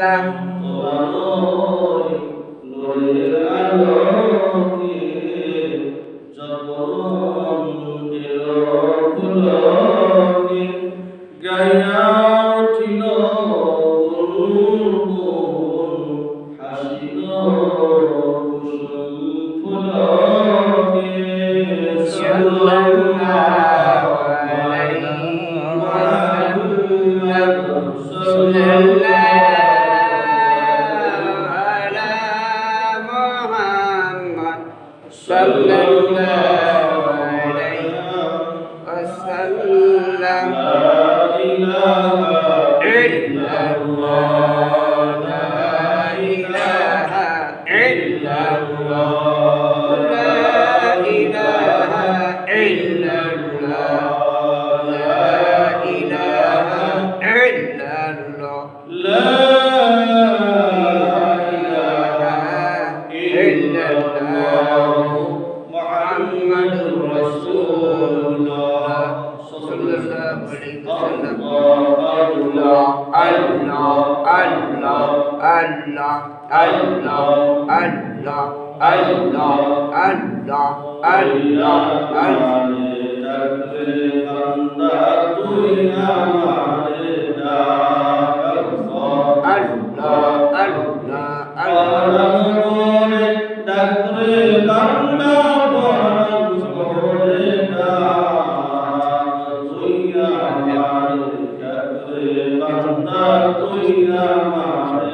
hablamos. صلى الله عليه وسلم لا إله إلا الله إلا الله Allah Allah Allah Allah Allah Allah Thank you.